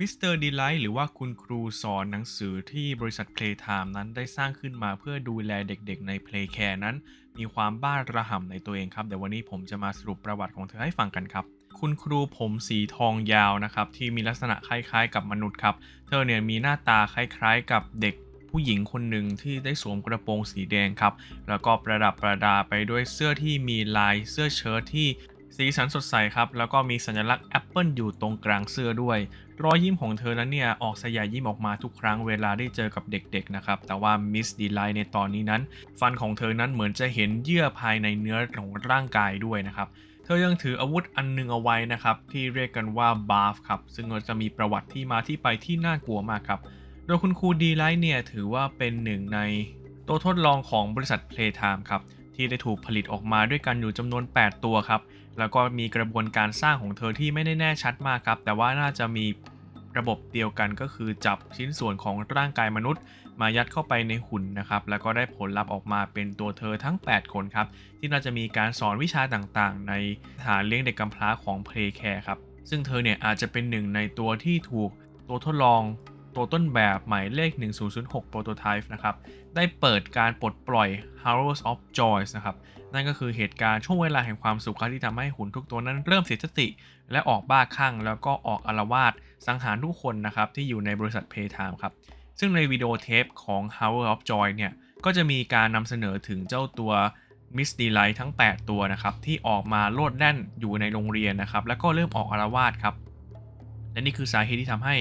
มิสเตอร์ดีไลท์หรือว่าคุณครูสอนหนังสือที่บริษัท Playtime นั้นได้สร้างขึ้นมาเพื่อดูแลเด็กๆใน Playcare นั้น มีความบ้าระห่ำในตัวเองครับ เดี๋ยววันนี้ผมจะมาสรุปประวัติของเธอให้ฟังกันครับ คุณครูผมสีทองยาวนะครับ ที่มีลักษณะคล้ายๆ กับมนุษย์ครับ เธอเนี่ยมีหน้าตาคล้ายๆ กับเด็กผู้หญิงคนหนึ่งที่ได้สวมกระโปรงสีแดงครับ แล้วก็ประดับประดาไปด้วยเสื้อที่มีลายเสื้อเชิ้ตที่ สีสันสดใสครับ แล้วก็มีสัญลักษณ์แอปเปิลอยู่ตรงกลางเสื้อด้วย รอยยิ้มของเธอนั้นเนี่ย ออกสยายยิ้มออกมาทุกครั้งเวลาได้เจอกับเด็กๆนะครับ แต่ว่ามิสดีไลท์ในตอนนี้นั้น ฟันของเธอนั้นเหมือนจะเห็นเยื่อภายในเนื้อของร่างกายด้วยนะครับเธอยังถืออาวุธอันหนึงเอาไว้นะครับ ที่เรียกกันว่าบาฟครับ ซึ่งจะมีประวัติที่มาที่ไปที่น่ากลัวมากครับ โดยคุณครูดีไลท์เนี่ยถือว่าเป็นหนึ่งในตัวทดลองของบริษัท Playtime ครับ ที่ได้ถูกผลิตออกมาด้วยกันอยู่จำนวน 8 ตัวครับ แล้วก็มีกระบวนการสร้างของเธอที่ไม่ได้แน่ชัดมากครับ แต่ว่าน่าจะมีระบบเดียวกันก็คือจับชิ้นส่วนของร่างกายมนุษย์ มายัดเข้าไปในหุ่นนะครับ แล้วก็ได้ผลลัพธ์ออกมาเป็นตัวเธอทั้ง 8 คนครับ ที่น่าจะมีการสอนวิชาต่างๆ ในสถานเลี้ยงเด็กกำพร้าของ Playcare ครับ ซึ่งเธอเนี่ยอาจจะเป็นหนึ่งในตัวที่ถูกตัวทดลองตัวต้นแบบหมายเลข 1006 Prototype นะครับ ได้เปิดการปลดปล่อย Hours of Joy นะครับ นั่นก็คือเหตุการณ์ช่วงเวลาแห่งความสุขที่ทำให้หุ่นทุกตัวนั้นเริ่มเสียสติ และออกบ้าคลั่งแล้วก็ออกอารวาสสังหารทุกคนนะครับที่อยู่ในบริษัท Playtime ครับ ซึ่งในวิดีโอเทปของ Hour of Joy เนี่ยก็จะมีการนำเสนอถึงเจ้าตัว Miss Delight ทั้ง 8 ตัวนะครับที่ออกมาโลดแล่นอยู่ในโรงเรียนนะครับแล้วก็เริ่มออกอารวาสครับและนี่คือสาเหตุที่ทำให้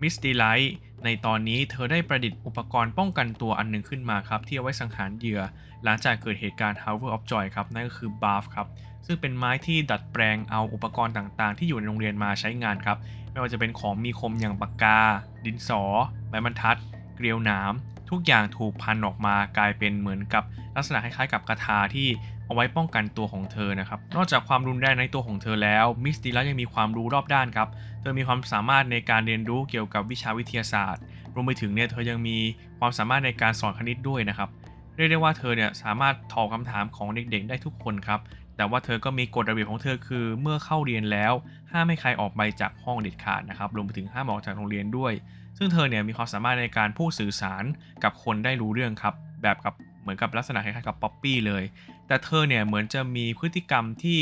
Miss Delight ในตอนนี้เธอได้ประดิษฐ์อุปกรณ์ป้องกันตัวอันหนึ่งขึ้นมาครับ ที่เอาไว้สังหารเหยื่อ หลังจากเกิดเหตุการณ์ Hour of Joy ครับ นั่นก็คือ Bath ครับ ซึ่งเป็นไม้ที่ดัดแปลงเอาอุปกรณ์ต่างๆ ที่อยู่ในโรงเรียนมาใช้งานครับ ไม่ว่าจะเป็นของมีคมอย่างปากกา ดินสอ ไม้บรรทัด เกลียวหนามทุกอย่างถูกพันออกมากลายเป็นเหมือนกับลักษณะคล้ายๆกับกระทาที่ เอาไว้ป้องกันตัวของเธอนะครับ นอกจากความรุนแรงในตัวของเธอแล้วมิสติลัสยังมีความรู้รอบด้านครับ เธอมีความสามารถในการเรียนรู้เกี่ยวกับวิชาวิทยาศาสตร์ รวมไปถึงเนี่ยเธอยังมีความสามารถในการสอนคณิตด้วยนะครับ เรียกได้ว่าเธอเนี่ยสามารถตอบคำถามของเด็กๆ ได้ทุกคนครับ แต่ว่าเธอก็มีกฎระเบียบของเธอคือ เมื่อเข้าเรียนแล้วห้ามให้ใครออกไปจากห้องเด็ดขาดนะครับ รวมไปถึงห้ามออกจากโรงเรียนด้วย ซึ่งเธอเนี่ยมีความสามารถในการพูดสื่อสารกับคนได้รู้เรื่องครับ แบบกับเหมือนกับลักษณะคล้ายๆกับป๊อปปี้เลย แต่เธอเนี่ยเหมือนจะมีพฤติกรรมที่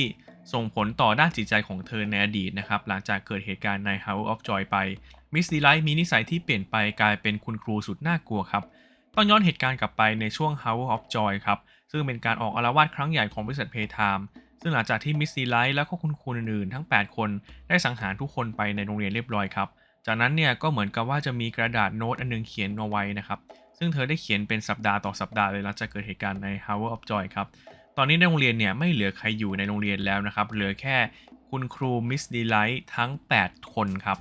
ส่งผลต่อด้านจิตใจของเธอในอดีตนะครับ หลังจากเกิดเหตุการณ์ใน House of Joy ไปมิสดีไลท์มีนิสัยที่เปลี่ยนไปกลายเป็นคุณครูสุดน่ากลัวครับ ต้องย้อนเหตุการณ์กลับไปในช่วง Hour of Joy ครับ ซึ่งเป็นการออกอารวาสครั้งใหญ่ของบริษัท Playtime ซึ่งหลังจากที่มิสซีไลท์แล้วก็คุณครูอื่นๆทั้ง 8 คน ได้สังหารทุกคนไปในโรงเรียนเรียบร้อยครับ จากนั้นเนี่ยก็เหมือนกับว่าจะมีกระดาษโน้ตอันหนึงเขียนเอาไว้นะครับ ซึ่งเธอได้เขียนเป็นสัปดาห์ต่อสัปดาห์เลยหลังจากเกิดเหตุการณ์ใน Hour of Joy ครับ ตอนนี้ในโรงเรียนเนี่ยไม่เหลือใครอยู่ในโรงเรียนแล้วนะครับ เหลือแค่คุณครูมิสดีไลท์ทั้ง 8 คนครับ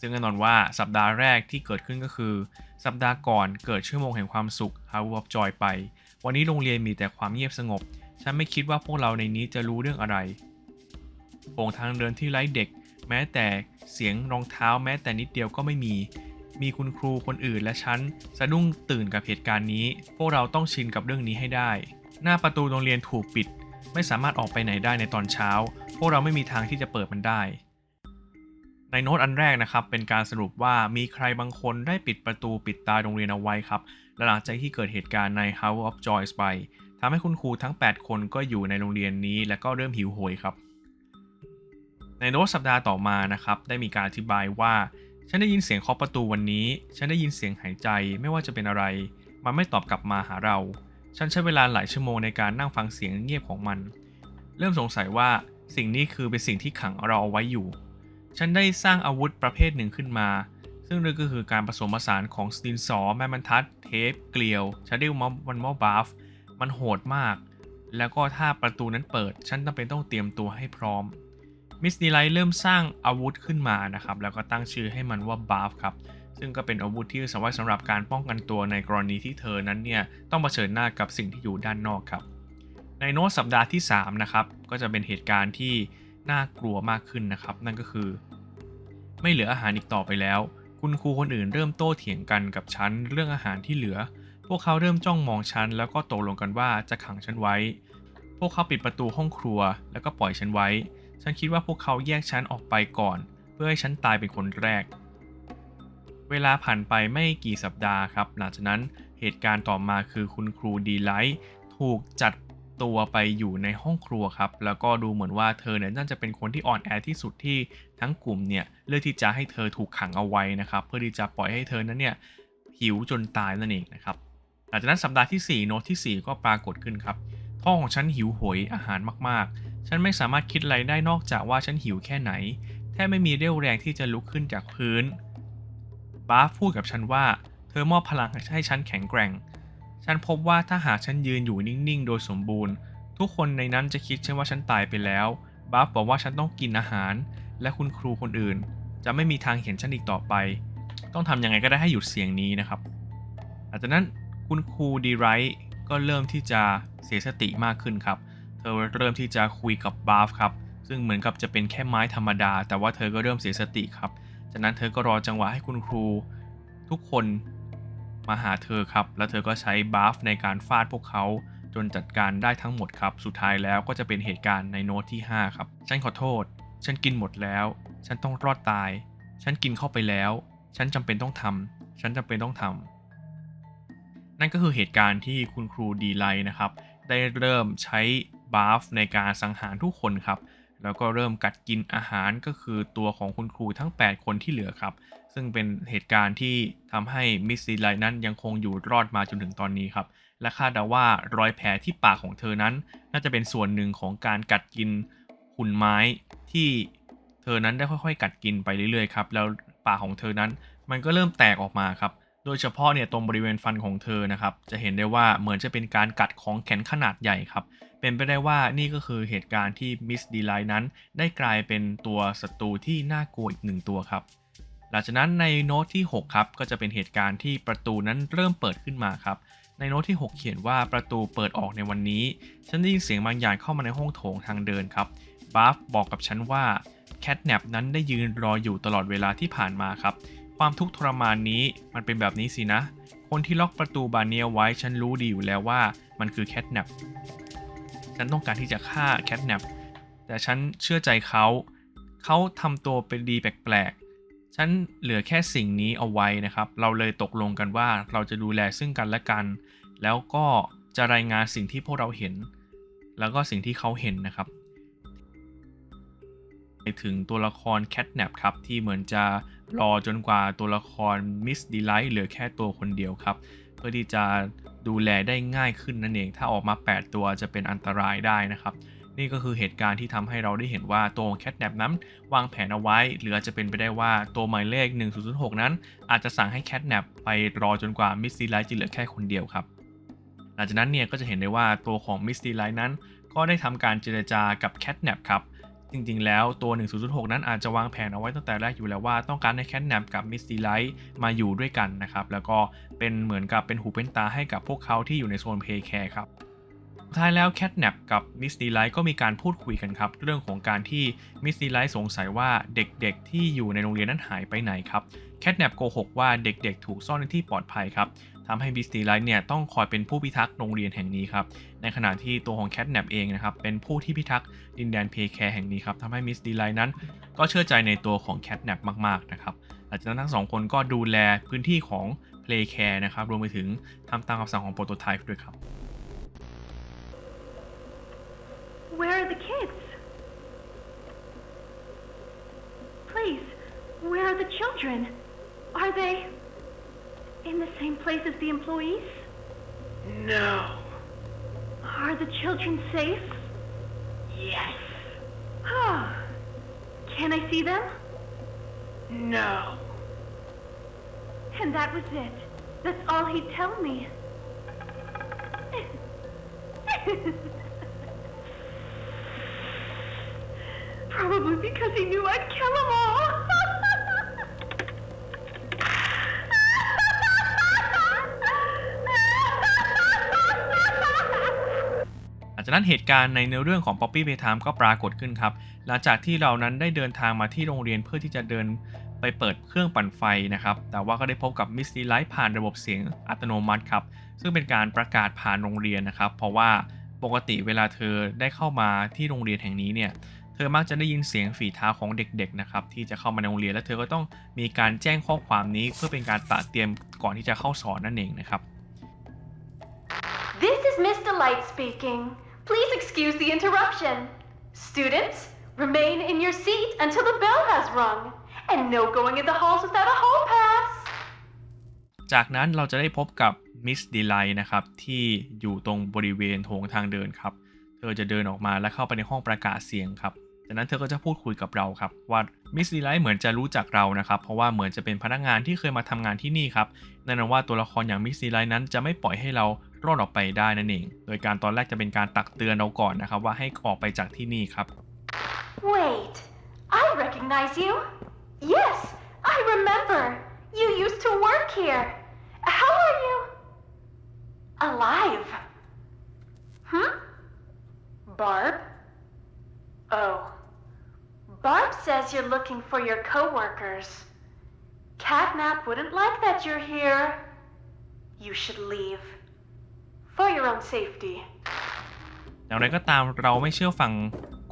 ซึ่งแน่นอนว่าสัปดาห์แรกที่เกิดขึ้นก็คือ สัปดาห์ก่อนเกิดชั่วโมงแห่งความสุข Hour of Joy ไป วันนี้โรงเรียนมีแต่ความเงียบสงบ ฉันไม่คิดว่าพวกเราในนี้จะรู้เรื่องอะไรโป่งทางเดินที่ไร้เด็ก แม้แต่เสียงรองเท้าแม้แต่นิดเดียวก็ไม่มี มีคุณครูคนอื่นและฉันสะดุ้งตื่นกับเหตุการณ์นี้ พวกเราต้องชินกับเรื่องนี้ให้ได้ หน้าประตูโรงเรียนถูกปิด ไม่สามารถออกไปไหนได้ในตอนเช้า พวกเราไม่มีทางที่จะเปิดมันได้ ในโน้ตอันแรกนะครับ เป็นการสรุปว่ามีใครบางคนได้ปิดประตูปิดตาโรงเรียนเอาไว้ครับ และหลังจากที่เกิดเหตุการณ์ใน House of Joys ไปทำให้คุณครูทั้ง 8 คนก็อยู่ในโรงเรียนนี้ และก็เริ่มหิวโหยครับ ในโน้ตสัปดาห์ต่อมานะครับ ได้มีการอธิบายว่า ฉันได้ยินเสียงเคาะประตูวันนี้ ฉันได้ยินเสียงหายใจไม่ว่าจะเป็นอะไร มันไม่ตอบกลับมาหาเรา ฉันใช้เวลาหลายชั่วโมงในการนั่งฟังเสียงเงียบของมัน เริ่มสงสัยว่าสิ่งนี้คือเป็นสิ่งที่ขังเราเอาไว้อยู่ ฉันได้สร้างอาวุธประเภทหนึ่งขึ้นมา ซึ่งนั่นก็คือการผสมผสานของสตินซอแม่บรรทัด เทป เกลียวชาดิลมอวันมอบาฟ มันโหดมาก แล้วก็ถ้าประตูนั้นเปิด ฉันจำเป็นต้องเตรียมตัวให้พร้อม มิสดีไลท์เริ่มสร้างอาวุธขึ้นมานะครับ แล้วก็ตั้งชื่อให้มันว่าบาฟครับ ซึ่งก็เป็นอาวุธที่สำไว้สำหรับการป้องกันตัวในกรณีที่เธอนั้นเนี่ย ต้องเผชิญหน้ากับสิ่งที่อยู่ด้านนอกครับ ในโน้ตสัปดาห์ที่ 3 นะครับ ก็จะเป็นเหตุการณ์ที่น่ากลัวมากขึ้นนะครับ นั่นก็คือ ไม่เหลืออาหารอีกต่อไปแล้ว คุณครูคนอื่นเริ่มโต้เถียงกันกับฉันเรื่องอาหารที่เหลือ พวกเขาเริ่มจ้องมองฉันแล้วก็ตกลงกันว่าจะขังฉันไว้ พวกเขาปิดประตูห้องครัว แล้วก็ปล่อยฉันไว้ ฉันคิดว่าพวกเขาแยกฉันออกไปก่อน เพื่อให้ฉันตายเป็นคนแรก เวลาผ่านไปไม่กี่สัปดาห์ครับ หลังจากนั้นเหตุการณ์ต่อมาคือคุณครูดีไลท์ถูกจัดตัวไปอยู่ในห้องครัวครับ แล้วก็ดูเหมือนว่าเธอเนี่ยน่าจะเป็นคนที่อ่อนแอที่สุดที่ทั้งกลุ่มเนี่ยเลือกที่จะให้เธอถูกขังเอาไว้นะครับ เพื่อที่จะปล่อยให้เธอนั้นเนี่ยหิวจนตายนั่นเองนะครับหลังจากนั้นสัปดาห์ที่4โน้ตที่ 4 ก็ปรากฏขึ้นครับท้องของฉันหิวโหยอาหารมากๆ ฉันไม่สามารถคิดอะไรได้นอกจากว่าฉันหิวแค่ไหน แทบไม่มีเรี่ยวแรงที่จะลุกขึ้นจากพื้น บาฟพูดกับฉันว่า เธอมอบพลังให้ฉันแข็งแกร่ง ฉันพบว่าถ้าหากฉันยืนอยู่นิ่งๆ โดยสมบูรณ์ ทุกคนในนั้นจะคิดฉันว่าฉันตายไปแล้ว บาฟบอกว่าฉันต้องกินอาหาร และคุณครูคนอื่น จะไม่มีทางเห็นฉันอีกต่อไป ต้องทำยังไงก็ได้ให้หยุดเสียงนี้นะครับหลังจากนั้นคุณครูดีไรท์ก็เริ่มที่จะเสียสติมากขึ้นครับ ธอเริ่มที่จะคุยกับบาฟครับ ซึ่งเหมือนกับจะเป็นแค่ไม้ธรรมดา แต่ว่าเธอก็เริ่มเสียสติครับ จากนั้นเธอก็รอจังหวะให้คุณครู ทุกคนมาหาเธอครับ แล้วเธอก็ใช้บาฟในการฟาดพวกเขาจนจัดการได้ทั้งหมดครับ สุดท้ายแล้วก็จะเป็นเหตุการณ์ในโน้ตที่ 5 ครับ ฉันขอโทษ ฉันกินหมดแล้ว ฉันต้องรอดตาย ฉันกินเข้าไปแล้ว ฉันจำเป็นต้องทำฉันจำเป็นต้องทำนั่นก็คือเหตุการณ์ที่คุณครูดีไลท์นะครับ ได้เริ่มใช้ บาฟในการสังหารทุกคนครับ แล้วก็เริ่มกัดกินอาหารก็คือตัวของคุณครูทั้ง 8 คนที่เหลือครับ ซึ่งเป็นเหตุการณ์ที่ทำให้มิสซีไลนั้นยังคงอยู่รอดมาจนถึงตอนนี้ครับ และคาดเดาว่ารอยแผลที่ปากของเธอนั้น น่าจะเป็นส่วนหนึ่งของการกัดกินหุ่นไม้ที่เธอนั้นได้ค่อยๆ กัดกินไปเรื่อยๆครับ แล้วปากของเธอนั้นมันก็เริ่มแตกออกมาครับ โดยเฉพาะเนี่ยตรงบริเวณฟันของเธอนะครับ จะเห็นได้ว่าเหมือนจะเป็นการกัดของแข็งขนาดใหญ่ครับ เป็นไปได้ว่านี่ก็คือเหตุการณ์ที่มิสดีไลนั้น ได้กลายเป็นตัวศัตรูที่น่ากลัวอีกหนึ่งตัวครับ หลังจากนั้นในโน้ตที่ 6 ครับ ก็จะเป็นเหตุการณ์ที่ประตูนั้นเริ่มเปิดขึ้นมาครับ ในโน้ตที่ 6 เขียนว่าประตูเปิดออกในวันนี้ ฉันได้ยินเสียงบางอย่างเข้ามาในห้องโถงทางเดินครับบาฟบอกกับฉันว่าแคทแนปนั้นได้ยืนรออยู่ตลอดเวลาที่ผ่านมาครับ ความทุกข์ทรมานนี้มันเป็นแบบนี้สินะ คนที่ล็อกประตูบานเนียไว้ฉันรู้ดีอยู่แล้วว่ามันคือแคทแนปฉันต้องการที่จะฆ่าแคทแนปแต่ฉันเชื่อใจเขา เขาทำตัวเป็นดีแปลกๆ ฉันเหลือแค่สิ่งนี้เอาไว้นะครับ เราเลยตกลงกันว่าเราจะดูแลซึ่งกันและกัน แล้วก็จะรายงานสิ่งที่พวกเราเห็น แล้วก็สิ่งที่เขาเห็นนะครับไปถึงตัวละครแคทแนปครับที่เหมือนจะ รอจนกว่าตัวละครมิสดีไลท์เหลือแค่ตัวคนเดียวครับ เพื่อที่จะดูแลได้ง่ายขึ้นนั่นเอง ถ้าออกมา 8 ตัวจะเป็นอันตรายได้นะครับ นี่ก็คือเหตุการณ์ที่ทำให้เราได้เห็นว่าตัวแคทแนปนั้น วางแผนเอาไว้ หรืออาจจะเป็นไปได้ว่าตัวหมายเลข 1006 นั้น อาจจะสั่งให้แคทแนปไปรอจนกว่ามิสดีไลท์จะเหลือแค่คนเดียวครับ หลังจากนั้นเนี่ยก็จะเห็นได้ว่าตัวของมิสดีไลท์นั้น ก็ได้ทำการเจรจากับแคทแนปครับ จริงๆ แล้วตัว 1006 นั้นอาจจะวางแผนเอาไว้ตั้งแต่แรกอยู่แล้วว่าต้องการให้แคทแนปกับมิสตีไลท์มาอยู่ด้วยกันนะครับ แล้วก็เป็นเหมือนกับเป็นหูเป็นตาให้กับพวกเขาที่อยู่ในโซนเพย์แคร์ครับท้ายแล้วแคทแนปกับมิสตีไลท์ก็มีการพูดคุยกันครับ เรื่องของการที่มิสตีไลท์สงสัยว่าเด็กๆ ที่อยู่ในโรงเรียนนั้นหายไปไหนครับแคทแนปโกหกว่าเด็กๆ ถูกซ่อนในที่ปลอดภัยครับ ทำให้มิสตีไลท์เนี่ยต้องคอยเป็นผู้พิทักษ์โรงเรียนแห่งนี้ครับ ในขณะที่ตัวของแคทแนปเองนะครับเป็นผู้ที่พิทักษ์ดินแดนเพย์แคร์แห่งนี้ครับทำให้มิสดีไลท์นั้น ก็เชื่อใจในตัวของแคทแนปมากๆนะครับหลังจากนั้นทั้งสองคนก็ดูแลพื้นที่ของเพลย์แคร์นะครับรวมไปถึงทำตามคำสั่งของโปรโตไทป์ด้วยครับ Where are the kids? Please, where are the children? Are they in the same place as the employees? No. Are the children safe? Yes. Oh, can I see them? No. And that was it. That's all he'd tell me. Probably because he knew I'd kill them all. จากนั้นเหตุการณ์ในเนื้อเรื่องของ Poppy Playtime ก็ปรากฏขึ้นครับ หลังจากที่เรานั้นได้เดินทางมาที่โรงเรียนเพื่อที่จะเดินไปเปิดเครื่องปั่นไฟนะครับ แต่ว่าก็ได้พบกับ Misty Light ผ่านระบบเสียงอัตโนมัติครับ ซึ่งเป็นการประกาศผ่านโรงเรียนนะครับ เพราะว่าปกติเวลาเธอได้เข้ามาที่โรงเรียนแห่งนี้เนี่ย เธอมักจะได้ยินเสียงฝีเท้าของเด็กๆนะครับที่จะเข้ามาในโรงเรียน และเธอก็ต้องมีการแจ้งข้อความนี้เพื่อเป็นการตระเตรียมก่อนที่จะเข้าสอนนั่นเองนะครับ This is Miss Delight speaking. Please excuse the interruption. Students, remain in your seat until the bell has rung. And no going in the halls without a hall pass. จากนั้นเราจะได้พบกับมิสดีไลนะครับ ที่อยู่ตรงบริเวณโถงทางเดินครับ เธอจะเดินออกมาและเข้าไปในห้องประกาศเสียงครับจากนั้นเธอก็จะพูดคุยกับเราครับ ว่ามิสดีไลเหมือนจะรู้จักเรานะครับ เพราะว่าเหมือนจะเป็นพนักงานที่เคยมาทำงานที่นี่ครับแน่นอนว่าตัวละครอย่างมิสดีไลนั้นจะไม่ปล่อยให้เรา รอดออกไปได้นั่นเอง โดยการตอนแรกจะเป็นการตักเตือนเราก่อนนะครับว่าให้ออกไปจากที่นี่ครับ Wait, I recognize you. Yes, I remember. You used to work here. How are you? Alive. Hmm? Barb? Oh. Barb says you're looking for your coworkers. Catnap wouldn't like that you're here. You should leave. For your own safety. อย่างไรก็ตามเราไม่เชื่อฟัง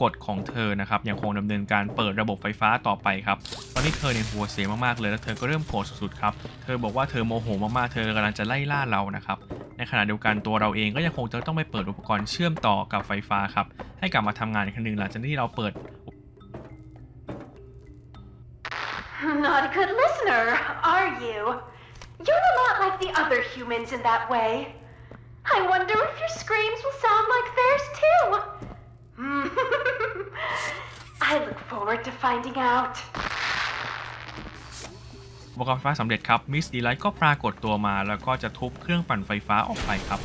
กฎของเธอนะครับยังคงดำเนินการเปิดระบบไฟฟ้าต่อไปครับ ตอนนี้เธอเนี่ยหัวเสียมากๆเลย แล้วเธอก็เริ่มโกรธสุดๆครับ เธอบอกว่าเธอโมโหมากๆ เธอกำลังจะไล่ล่าเรานะครับ ในขณะเดียวกันตัวเราเองก็ยังคงจะต้องไปเปิดอุปกรณ์เชื่อมต่อกับไฟฟ้าครับ ให้กลับมาทำงานอีกครั้งหนึ่งหลังจากที่เราเปิด Not a good listener, are you? You're a lot like the other humans in that way. I wonder if your screams will sound like theirs too. I look forward to finding out. อุปกรณ์ไฟฟ้าสำเร็จครับ มิสดีไลท์ก็ปรากฏตัวมา แล้วก็จะทุบเครื่องปั่นไฟฟ้าออกไปครับ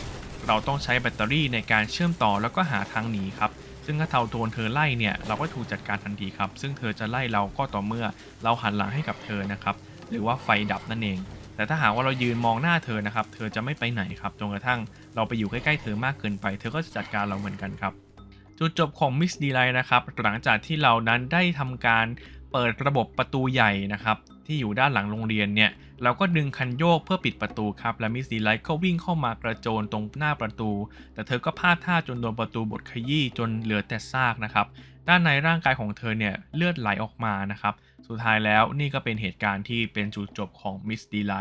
เราต้องใช้แบตเตอรี่ในการเชื่อมต่อแล้วก็หาทางหนีครับ ซึ่งถ้าเทาโดนเธอไล่เนี่ย เราก็ถูกจัดการทันทีครับ ซึ่งเธอจะไล่เราก็ต่อเมื่อเราหันหลังให้กับเธอนะครับ หรือว่าไฟดับนั่นเอง แต่ถ้าหากว่าเรายืนมองหน้าเธอนะครับ เธอจะไม่ไปไหนครับจนกระทั่งเราไปอยู่ใกล้ๆเธอมากเกินไป เธอก็จะจัดการเราเหมือนกันครับ จุดจบของมิสดีไลนะครับ หลังจากที่เรานั้นได้ทำการเปิดระบบประตูใหญ่นะครับ ที่อยู่ด้านหลังโรงเรียนเนี่ย เราก็ดึงคันโยกเพื่อปิดประตูครับ และมิสดีไลก็วิ่งเข้ามากระโจนตรงหน้าประตู แต่เธอก็พลาดท่าจนโดนประตูบดขยี้จนเหลือแต่ซากนะครับ ด้านในร่างกายของเธอเนี่ยเลือดไหลออกมานะครับ สุดท้ายแล้วนี่ก็เป็นเหตุการณ์ที่เป็นจุดจบของมิสดีไล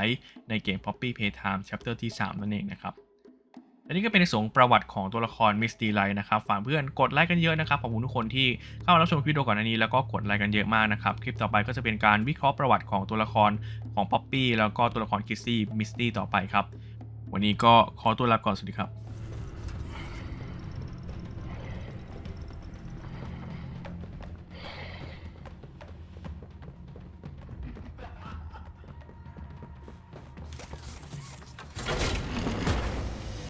ในเกม Poppy Playtime Chapter ที่ 3 นั่นเองนะครับอันนี้ก็เป็นในส่วนของประวัติของตัวละครมิสตีไลนะครับฝากเพื่อนกดไลค์กันเยอะนะครับขอบคุณทุกคนที่เข้ามารับชมคลิปวิดีโอก่อนอันนี้แล้วก็กดไลค์กันเยอะมากนะครับ คลิปต่อไปก็จะเป็นการวิเคราะห์ประวัติของตัวละครของป๊อปปี้แล้วก็ตัวละครคิสซี่มิสตี้ต่อไปครับ วันนี้ก็ขอตัวลาก่อนสวัสดีครับ